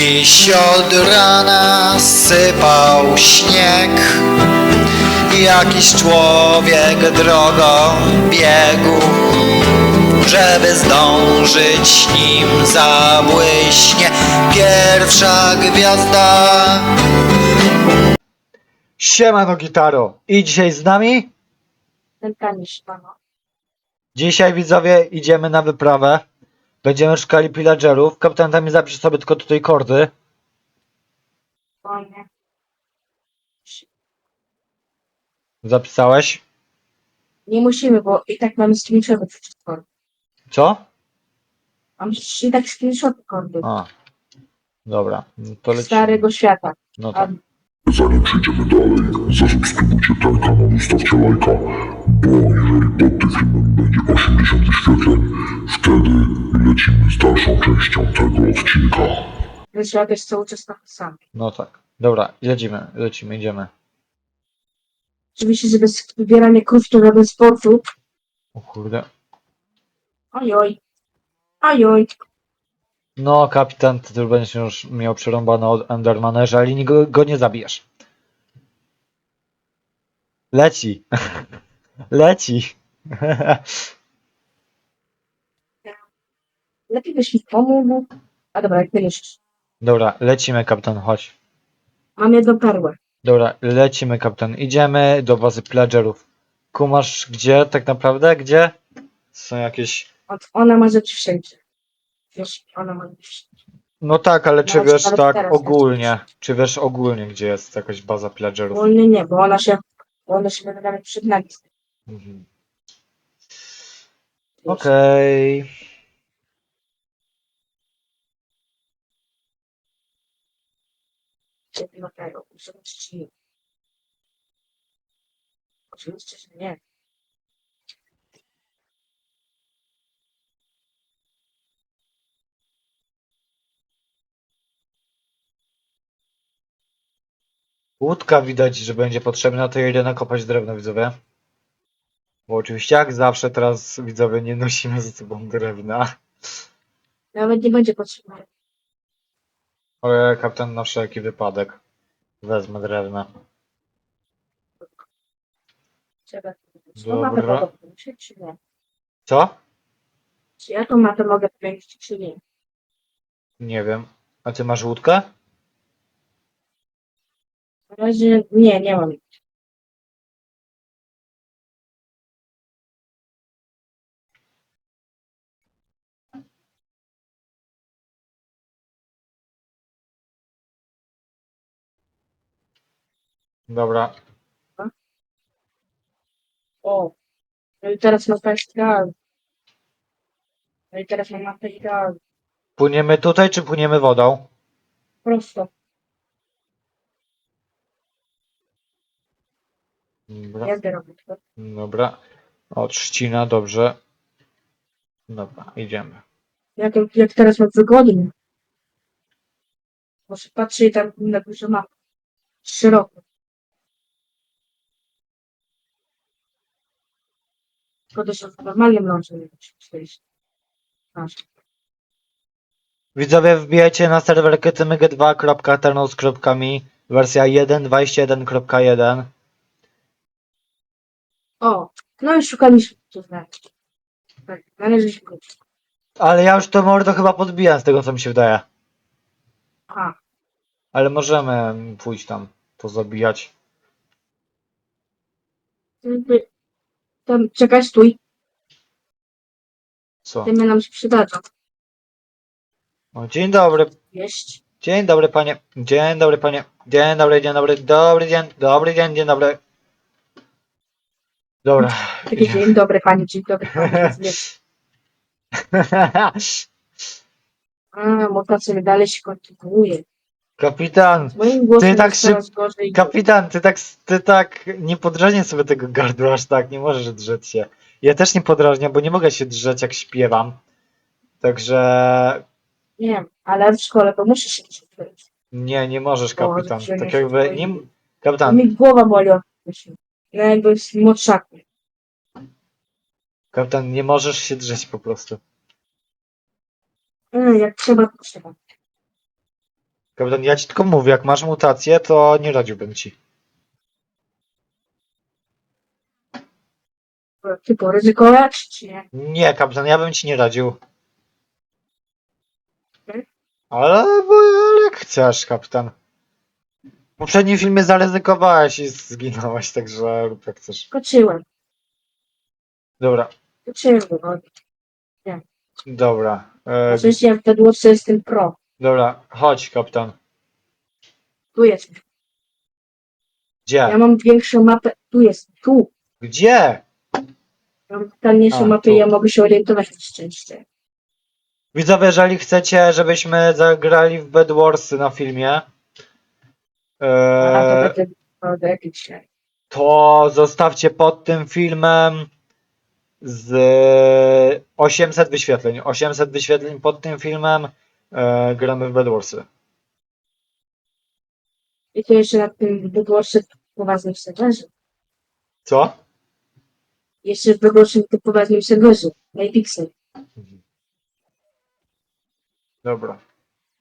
Dziś od rana sypał śnieg Jakiś człowiek drogą biegł Żeby zdążyć nim zabłyśnie Pierwsza gwiazda Siemano gitaro! I dzisiaj z nami? Ten kanisz, mamo. Dzisiaj widzowie idziemy na wyprawę. Będziemy szukali pillagerów. Kapitan tam mi zapisz sobie tylko tutaj kordy. Fajnie. Zapisałeś? Nie musimy, bo i tak mamy screenshoty wszystko. Co? Mam i tak screenshoty kordy. A. Dobra, no to lecimy. Starego świata. No tak. Zanim przejdziemy dalej, zasubskrybujcie ten kanał, zostawcie lajka, bo jeżeli pod tym filmem będzie 80 wyświetleń, wtedy lecimy z dalszą częścią tego odcinka. ten świat jest cały czas napisany. No tak. Dobra, lecimy, lecimy, idziemy. Oczywiście, że bez wybierania krów to żaden sposób. O kurde. Ojoj. Ojoj. No, kapitan, ty tu będziesz już miał przerąbane od Endermanerza, ale go, go nie zabijesz. Leci. Leci. Lepiej byś mi pomógł. A dobra, jak ty myślisz? Dobra, lecimy, kapitan, chodź. Mam jedną perłę. Dobra, lecimy, kapitan. Idziemy do bazy pillagerów. Kumasz gdzie tak naprawdę? Gdzie? Są jakieś... Od- Ona ma rzeczy wszędzie. Wiesz, ona ma rzeczy wszędzie. No tak, ale czy Nawet- wiesz nawet tak teraz ogólnie? Czy wiesz ogólnie, gdzie jest jakaś baza pillagerów? Wolny nie, bo ona się, bo ona się będzie nawet przed nami. Mhm. Okej. Ciebie tego, czy nie. Oczywiście, że nie. Łódka widać, że będzie potrzebna, to ja idę nakopać drewno, widzowie. Bo oczywiście jak zawsze teraz, widzowie, nie nosimy ze sobą drewna. Nawet nie będzie potrzebne. Ale kapitan na wszelki wypadek. Wezmę drewna. Trzeba. Dobra. Mapę mogę powiększyć, czy nie? Co? Czy ja tą mapę mogę powiększyć, czy nie? Nie wiem. A ty masz łódkę? Na razie nie, nie mam. Dobra. O. No i teraz jest idealna. No i teraz mam mapę idealną. Płyniemy tutaj, czy płyniemy wodą? Prosto. Dobra. Jazdę robię. Dobra. O, trzcina, dobrze. Dobra, idziemy. Jak, jak teraz mam wygodnie. Może patrzę i tam na górze mapę. Szeroko. Szkoda, że w normalnym lądzie nie musi przejść. Masz. Widzowie, wbijajcie na serwer kytymyg2.ternos.mi wersja 1.21.1 O, no i szukaliśmy to znaleźć. Tak, znaleźliśmy go. Ale ja już to mordo chyba podbijam z tego co mi się wydaje. Aha, Ale możemy pójść tam, pozabijać. jakby- tam czekaj, stój. Co? Ty nam się przydadzą. O, dzień dobry. Jeść. Dzień dobry panie. Dzień dobry panie. Dzień dobry, dzień dobry. Dobry dzień. Dobry dzień, dzień dobry. Dobra. Taki dzień dobry pani, dzień dobry pani. Jeść. A, motacja dalej się kontynuuje. Kapitan. Moim głosem Ty tak jest coraz gorzej. Kapitan, ty tak, ty tak nie podrażniaj sobie tego gardła aż tak, nie możesz drzeć się. Ja też nie podrażniam, bo nie mogę się drzeć jak śpiewam. Także Nie wiem, ale w szkole to muszę się przytulić. nie, nie możesz O, kapitan. że Tak jakby nie kapitan, Mi głowa boli od myśli. No jakby z młodszaku. kapitan, nie możesz się drzeć po prostu. Mm, jak trzeba, to trzeba. Kapitan, ja ci tylko mówię, jak masz mutację, to nie radziłbym ci. Tylko ryzykować, czy nie? Nie, kapitan, ja bym ci nie radził. Ale, bo, ale jak chcesz, kapitan. W poprzednim filmie zaryzykowałeś i zginąłeś, także rób jak chcesz. Skoczyłem. Dobra, Skoczyłem. No. dobra. E, Oczywiście ja w Bedwars jestem pro. Dobra, chodź, kapitan. Tu jest. Ja Gdzie? mam większą mapę. Tu jest. Tu. Gdzie? Ja mam totalniejszą A, mapę tu. i ja mogę się orientować na szczęście. Widzowie, jeżeli chcecie, żebyśmy zagrali w Bed Warsy na filmie, A to e, będę zostawcie pod tym filmem z 800 wyświetleń. 800 wyświetleń pod tym filmem e, gramy w Bed Warsy. I to jeszcze na tym Bedwarsy poważnym serwerze. Co? Jeszcze w Bedwarsy tym poważnym serwerze. Najpixel. Dobra.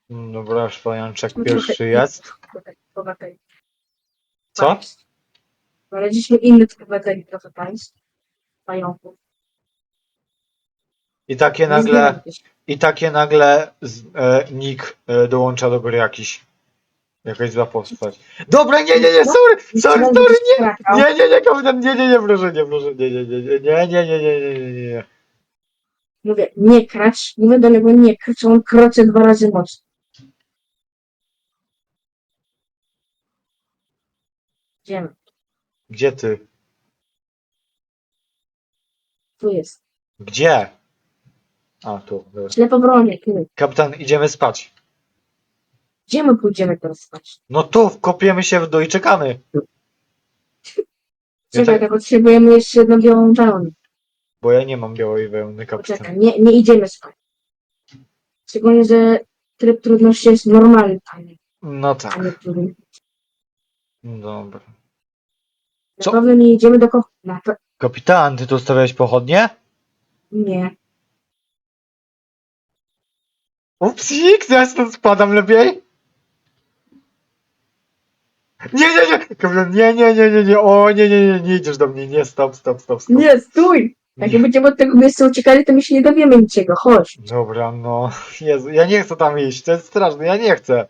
Mm, Dobra, szpanianczek No pierwszy jest. Co? Znaleźliśmy innych bogatej trochę państw. Pająków. I takie Nie nagle, i takie nagle z, e, Nick e, dołącza do gry jakiś. Jakaś zła postać. Dobra, nie, nie, nie, sorry, sorry, sorry, nie, nie, nie, nie, kapitan, nie, nie, nie, proszę, nie, proszę, nie, nie, nie, nie, nie, nie, nie, nie, nie, nie, nie. Mówię, nie kracz. Mówię do niego nie kracz, on krocze dwa razy mocno. Idziemy. Gdzie ty? Tu jest. Gdzie? A, tu, dobra. Ślepo bronię, tu. Kapitan, idziemy spać. Gdzie my pójdziemy teraz spać? No tu, wkopiemy się w dół i czekamy. Ja Czekaj, tak- tak potrzebujemy jeszcze jedną białą wełnę. Bo ja nie mam białej wełny, Poczekaj, kapitan. nie, nie idziemy spać. Szczególnie, że tryb trudności jest normalny, a nie, No a tak, nie trudny. dobra. Na Co? pewno nie idziemy do ko... Na pe... Kapitan, ty tu stawiałeś pochodnie? Nie. Upsik, ja stąd spadam lepiej. Nie, nie, nie, nie, nie, nie, nie, nie, o, nie, nie, nie, nie idziesz do mnie, nie, stop, stop, stop, stop. Nie, stój! Jak nie będziemy od tego miejsca uciekali, to my się nie dowiemy niczego. Chodź. Dobra, no, Jezu, ja nie chcę tam iść, to jest straszne, ja nie chcę.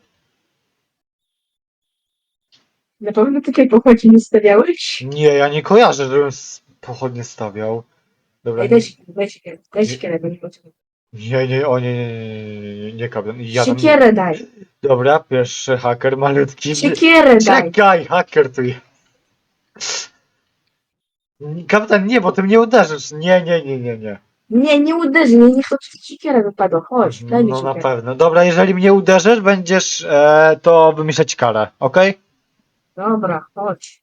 Na pewno takiej pochodzi nie stawiałeś? Nie, ja nie kojarzę, żebym s- pochodnie stawiał. Dobra, Ej, nie, daj się, daj się, daj się, bo nie potrzebuję. Nie, nie, o nie, nie, nie, nie, nie, nie, kapitan, ja tam... Siekierę daj. Dobra, pierwszy haker malutki. Siekierę daj. Czekaj, haker tu jest. Kapitan, nie, bo ty mnie uderzysz. Nie, nie, nie, nie, nie. Nie, nie uderzy mnie, niech od siekierę wypadła. Chodź, daj mi No na siekierę. pewno. Dobra, jeżeli mnie uderzysz, będziesz e, to wymyśleć karę, okej? Dobra, chodź.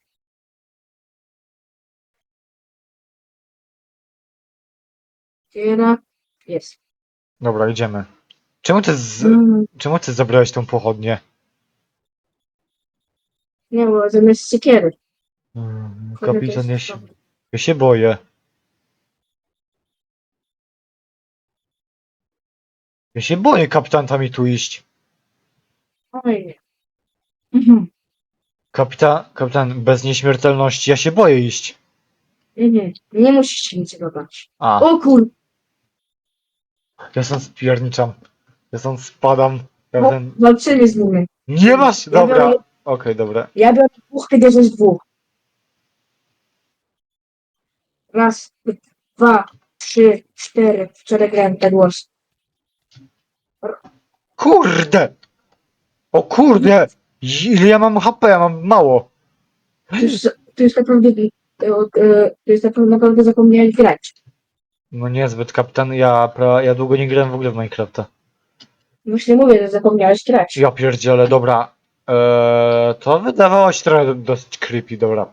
Siekierę. Jest. Dobra, idziemy. Czemu ty, z, Mm, czemu ty zabrałeś tą pochodnię? nie, bo zamiast siekiery. Mm, Kurde, to Kapitan, jest ja się, dobre. ja się boję. Ja się boję, kapitan, tam i tu iść. Oj. Mhm. Kapitan, kapitan, bez nieśmiertelności, ja się boję iść. Mhm. Nie musisz się niczego bać. A. O kur... Ja stąd spierniczam. Ja stąd spadam. Ja Bo, ten... walczymy z nimi. Nie masz! Dobra. Okej, biorę, dobra. ja biorę dwóch, ty bierzesz dwóch. Raz, dwa, trzy, cztery. Wczoraj grałem Bed Wars. Kurde! O kurde! Ile ja mam HP? Ja mam mało. To jest, to jest naprawdę... To, to jest naprawdę, naprawdę zapomniałeś grać. No niezbyt, kapitan. Ja, pra... ja długo nie grałem w ogóle w Minecrafta. Właśnie mówię, że zapomniałeś grać. Ja pierdzielę, dobra. Eee, to wydawało się trochę dosyć creepy, dobra.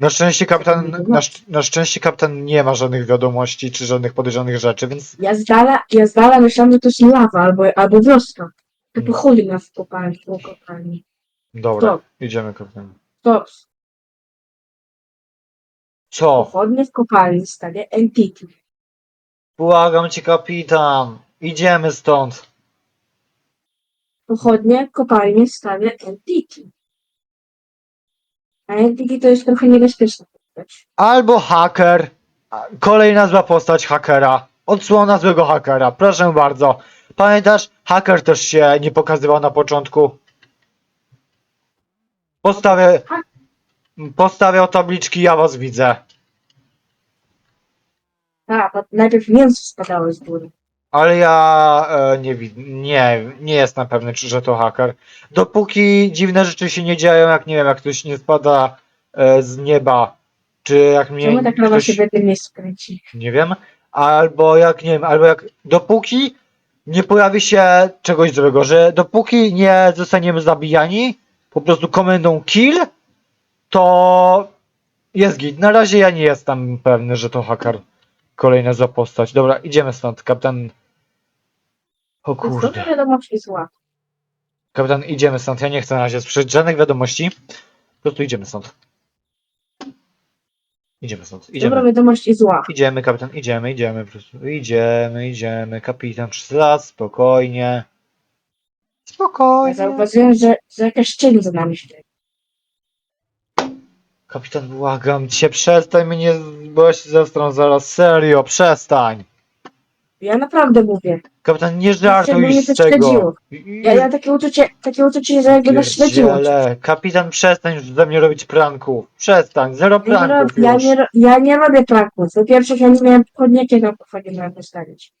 Na szczęście kapitan, na, szcz- na szczęście kapitan nie ma żadnych wiadomości czy żadnych podejrzanych rzeczy, więc Ja z dala, ja z dala myślałem, że to jest lawa albo, albo wioska. To pochodzi nas w kopalni. Po kopalni. dobra, Stop. idziemy kapitan. To Co? pochodnie w kopalni stawia Entity. Błagam cię kapitan. Idziemy stąd. pochodnie, kopalnie stawia entity. A entity to jest trochę niebezpieczna postać. Albo haker. A, Kolejna zła postać hakera. Odsłona złego hakera. Proszę bardzo. Pamiętasz? Haker też się nie pokazywał na początku. Postawię. Postawiał tabliczki, ja was widzę. A, bo najpierw mięso spadało z góry. Ale ja e, nie, wi- nie, nie jestem pewny, czy że to haker. Dopóki dziwne rzeczy się nie dzieją, jak nie wiem, jak ktoś nie spada e, z nieba, czy jak mnie Czemu tak lawa ktoś, się w jednym miejscu kręci? nie wiem, albo jak nie wiem, albo jak dopóki nie pojawi się czegoś złego, że dopóki nie zostaniemy zabijani, po prostu komendą kill, to jest git. Na razie ja nie jestem pewny, że to haker. Kolejna zła postać. Dobra, idziemy stąd. Kapitan. O kurde. dobra wiadomość i zła. Kapitan, idziemy stąd. Ja nie chcę na razie słyszeć żadnych wiadomości. Po prostu idziemy stąd. Idziemy stąd. Dobra Idziemy. wiadomość i zła. Idziemy, kapitan, idziemy, idziemy. Po prostu. Idziemy, idziemy. Kapitan przez las, spokojnie. Spokojnie. zauważyłem, że, że jakaś cień za nami stoi. Kapitan, błagam cię, przestań mnie, bo ja się zestrą zaraz. Serio, przestań. Ja naprawdę mówię. Kapitan, nie żartuj mnie z tego. Ja, ja takie uczucie, takie uczucie, że jakby nas śledziło. Pierdziele. Kapitan, przestań już ze mnie robić pranków. Przestań, zero pranków ja, już. nie, ro- ja nie robię pranków. Po pierwsze, ja nie miałem podniekie na pochodzie miałem postawić.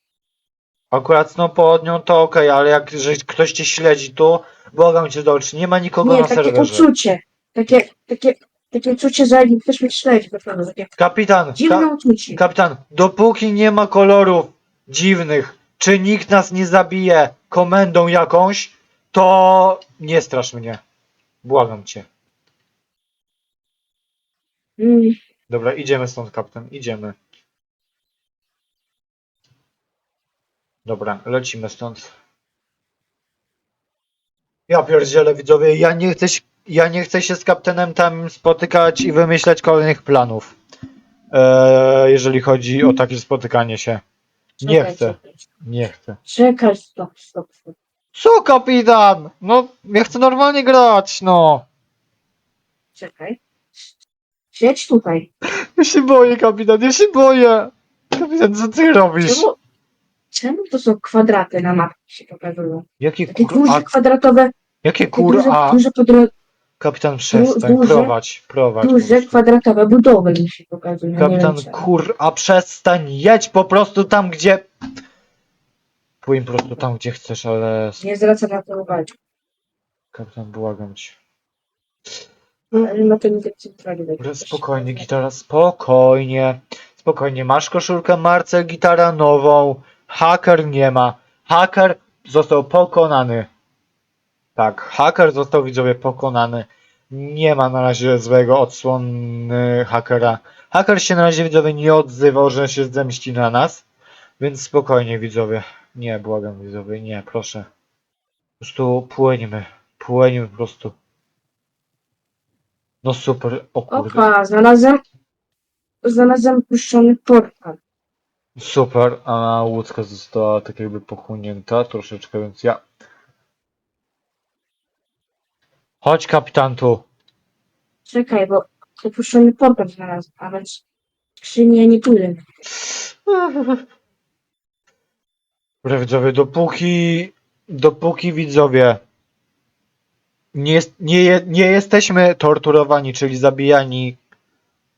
Akurat z tą południą to okej, ale jak że ktoś cię śledzi tu, błagam cię do nie ma nikogo Nie, na takie serwerze. uczucie. Takie, takie, takie uczucie, że jakby ktoś mnie śledzi. Naprawdę, takie Kapitan, dziwne ka uczucie. kapitan, dopóki nie ma kolorów dziwnych, czy nikt nas nie zabije komendą jakąś, to nie strasz mnie. Błagam cię. Mm, Dobra, idziemy stąd, kapitan, idziemy. Dobra, lecimy stąd. Ja pierdzielę, widzowie, ja nie chcę, się- ja nie chcę się z kapitanem tam spotykać i wymyślać kolejnych planów. Eee, jeżeli chodzi o takie spotykanie się. Nie czekaj, chcę, Czekaj, nie chcę. czekaj, stop, stop, stop. Co, kapitan? No, ja chcę normalnie grać, no. Czekaj. Siedź tutaj. Ja się boję, kapitan, ja się boję. Kapitan, co ty robisz? Czemu, czemu to są kwadraty na mapie się pokazują? Jakie Takie kur... duże A, kwadratowe, jakie takie kur... duże, A, duże, podro, kapitan, przestań, duże- prowadź, prowadź. po duże prostu. kwadratowe budowy mi się pokazują. Kapitan, kur... A przestań, jedź po prostu tam, gdzie... Płyń po prostu tam, gdzie chcesz, ale... Nie zwracam na to uwagi. Kapitan, błagam cię. Ale na to nie tak centralnie. Dobra, Spokojnie, gitara, spokojnie. Spokojnie, masz koszulkę Marcel, gitara nową. Haker nie ma. Haker został pokonany. Tak, haker został widzowie pokonany. Nie ma na razie złego odsłony hakera. Haker się na razie widzowie nie odzywał, że się zemści na nas. Więc spokojnie widzowie. Nie, błagam widzowie, nie, proszę. Po prostu płyńmy. Płyńmy po prostu. No super, o kurde. Opa, znalazłem, znalazłem puszczony portal. Super, a łódka została tak jakby pochłonięta troszeczkę, więc ja... Chodź kapitan tu. Czekaj, bo opuszczony portal znalazłem, a więc skrzyni ja nie pójdę. Dobra widzowie, dopóki... Dopóki widzowie nie, jest, nie, je- nie jesteśmy torturowani, czyli zabijani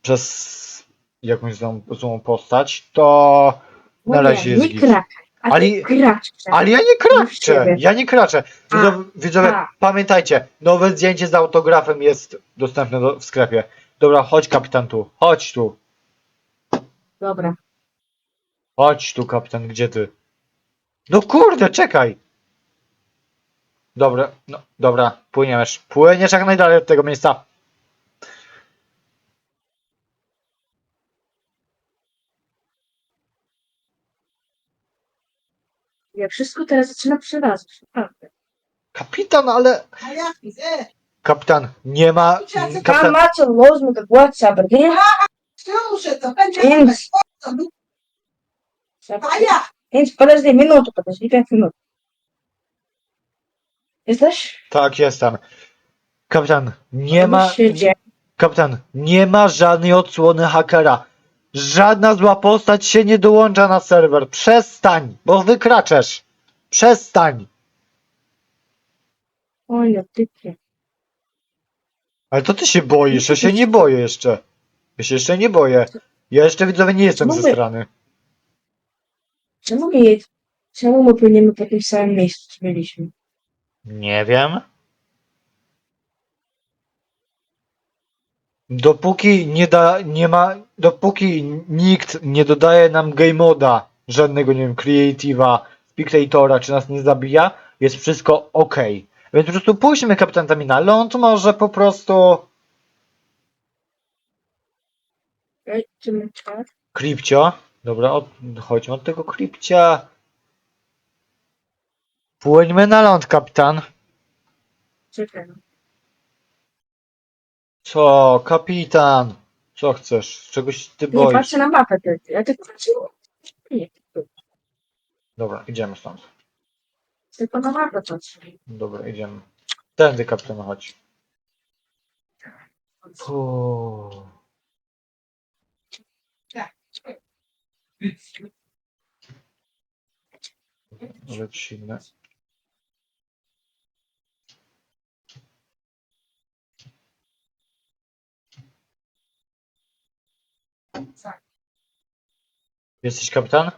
przez jakąś złą, złą postać, to na razie jest nie git. krakaj, a Ale- ty. Ale ja nie kraczę, siebie. ja nie kraczę. Widzowie, widzowie a. pamiętajcie, nowe zdjęcie z autografem jest dostępne do, w sklepie. Dobra, chodź kapitan tu, chodź tu, Dobra, chodź tu kapitan, gdzie ty? No kurde, czekaj! Dobra, no, dobra, płyniesz, płyniesz jak najdalej od tego miejsca. ja wszystko teraz zaczyna przerażać, naprawdę. Kapitan, ale... A jak widzę? Kapitan, nie ma... Pan Kapitan, Maciej Lozmy do WhatsApp, nie? Muszę to będzie Więc, A ja! więc подожди минуту, подожди пять минут. Jesteś? Tak, jestem. Kapitan, nie Co ma. się dzieje? Kapitan, nie ma żadnej odsłony hakera. Żadna zła postać się nie dołącza na serwer. Przestań, bo wykraczesz. Przestań. Oj, no typie. Ale to ty się boisz, ja się nie boję jeszcze. Ja się jeszcze nie boję. Ja jeszcze widzowie nie jestem Mówię. ze strony. Czemu nie Czemu my płyniemy po tym samym miejscu, co byliśmy? Nie wiem. Dopóki nie da, nie ma, dopóki nikt nie dodaje nam game moda, żadnego, nie wiem, creative'a, spectatora, czy nas nie zabija, jest wszystko ok. Więc po prostu pójdźmy kapitanami na ląd, może po prostu? Kripcio. Dobra, od, chodźmy od tego kripcia. Płyńmy na ląd, kapitan. Czekaj. Co, kapitan? Co chcesz? Czegoś ty Nie boisz? patrzę na mapę tylko. Ja tylko patrzę Dobra, idziemy stąd. tylko na mapę patrzę. Dobra, idziemy. Tędy, kapitan, chodź. Uuu. Lecimy. Jesteś kapitan?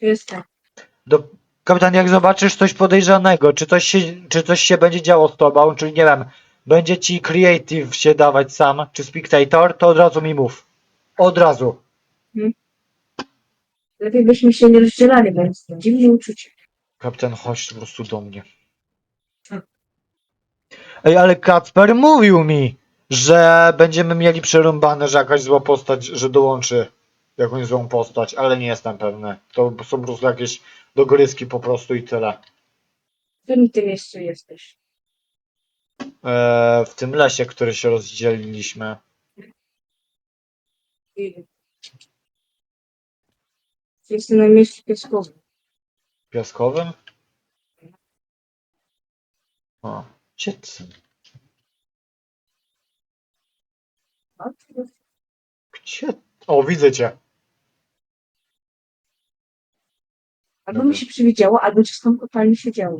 Jestem. Do, kapitan, jak zobaczysz coś podejrzanego, czy coś, się, czy coś się będzie działo z tobą, czy nie wiem, będzie ci creative się dawać sam, czy spectator, to od razu mi mów. Od razu. Lepiej byśmy się nie rozdzielali, bo jest dziwne uczucie. Kapitan, chodź po prostu do mnie. Ej, ale Kacper mówił mi, że będziemy mieli przerąbane, że jakaś zła postać, że dołączy jakąś złą postać, ale nie jestem pewny. To są po prostu jakieś dogryzki po prostu i tyle. W którym ty miejscu jesteś? Eee, w tym lesie, który się rozdzieliliśmy. Jestem na miejscu piaskowym. Piaskowym? O, gdzie ty? A, Gdzie? O, widzę cię. Albo mi się przywidziało, albo ci z tą kopalni się działo.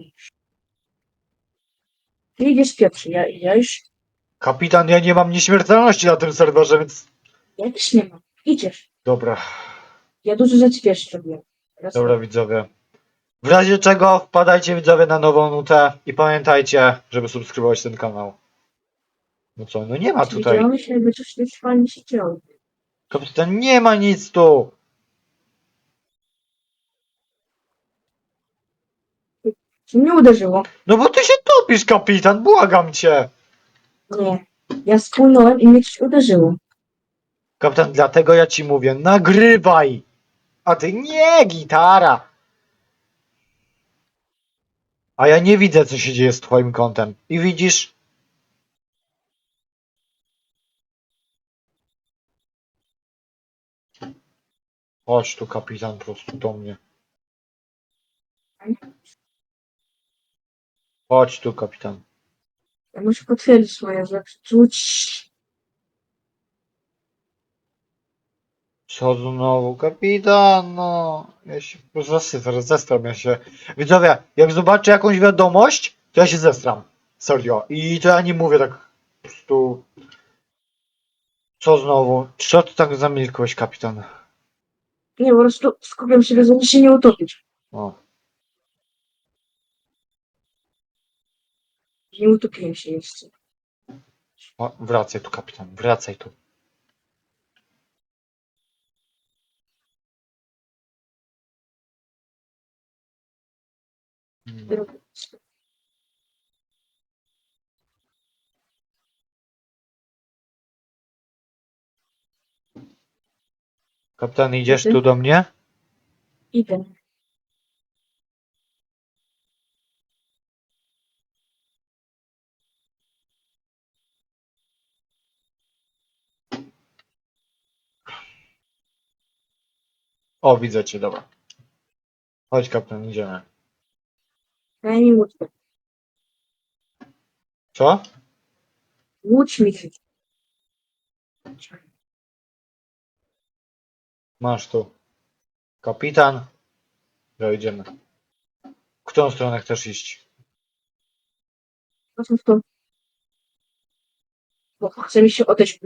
Ty idziesz pierwszy, ja, ja już, Kapitan, ja nie mam nieśmiertelności na tym serwerze, więc... ja też nie mam. Idziesz. Dobra, Ja dużo rzeczy pierwszy robiłem. Raz dobra widzowie. W razie czego wpadajcie widzowie na nową nutę i pamiętajcie, żeby subskrybować ten kanał. No co, no nie ma tutaj. Przywidziało się, jakby coś coś fajnie się działo. Kapitan, nie ma nic tu. Co mnie uderzyło? No bo ty się topisz, kapitan, błagam cię. Nie. Ja spłynąłem i mnie coś uderzyło. Kapitan, dlatego ja ci mówię, nagrywaj! A ty nie, gitara! A ja nie widzę, co się dzieje z twoim kątem. I widzisz? Chodź tu, kapitan, po prostu do mnie. Chodź tu, kapitan. Ja muszę potwierdzić moje rzeczy. Czuć. Co znowu, kapitan, no. Ja się po prostu zasypię, zestram ja się. Widzowie, jak zobaczę jakąś wiadomość, to ja się zestram. Serio. I to ja nie mówię tak po prostu... Co znowu? Co ty tak zamilkłeś, kapitan? Nie, po prostu skupiam się, żeby się nie utopić. O, Nie utopiłem się jeszcze. o, wracaj tu, kapitan, wracaj tu. Hmm. Kapitan, idziesz tu do mnie? Idę. O, widzę cię, dobra. Chodź, kapitan, idziemy. Daj mi łódkę. Co? Łódź mi się. Masz tu. Kapitan. No idziemy. W którą stronę chcesz iść? Po prostu. Bo chce mi się odejść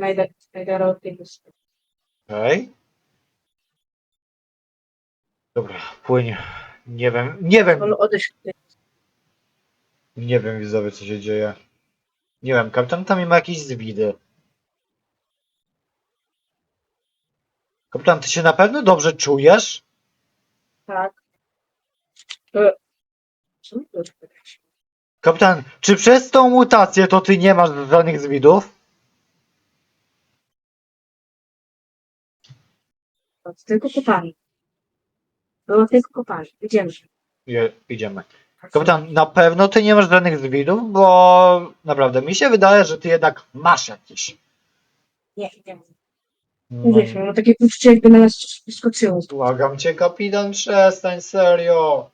od tej wyspy. Okej. Dobra, płyń. Nie wiem, nie wiem, Wolę odejść od tej nie wiem widzowie co się dzieje. Nie wiem, kapitan tam ma jakieś zwidy. Kapitan, ty się na pewno dobrze czujesz? Tak. E, Co mi to odpowiadać? Kapitan, czy przez tą mutację to ty nie masz żadnych zwidów? To Tylko kopalni. Było tylko kopalni. Idziemy. Je, idziemy. Kapitan, na pewno ty nie masz żadnych zwidów, bo naprawdę mi się wydaje, że ty jednak masz jakieś. Nie, idziemy. No, Mówisz, mam takie poczucie, jakby na nas coś wyskoczyło. błagam cię, kapitan, przestań, serio.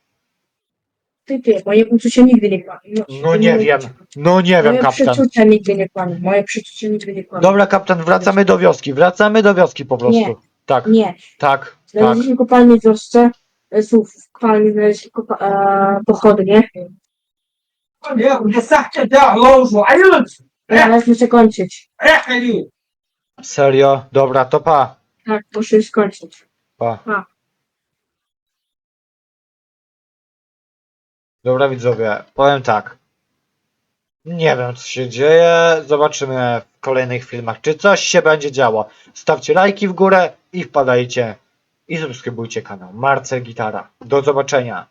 Ty, ty, moje uczucie nigdy nie kłamie. No nie wiem, no nie wiem, Moje kapitan. przeczucia nigdy nie kłamie. Moje przeczucie nigdy nie kłamie. Dobra, kapitan, wracamy do wioski, wracamy do wioski po prostu. Nie. Tak, Nie. tak, tak. Znaleźliśmy kopalnię w wiosce. e, Słów, w kopalni znaleźliśmy kopa- e, pochodnie. Olha, o desastre da longe. Aí, Ale muszę kończyć. é, ali. Serio? Dobra, to pa. Tak, muszę skończyć. Pa. Pa. Dobra widzowie, powiem tak. Nie wiem co się dzieje, zobaczymy w kolejnych filmach, czy coś się będzie działo. Stawcie lajki w górę i wpadajcie i subskrybujcie kanał Marcel Gitara. Do zobaczenia.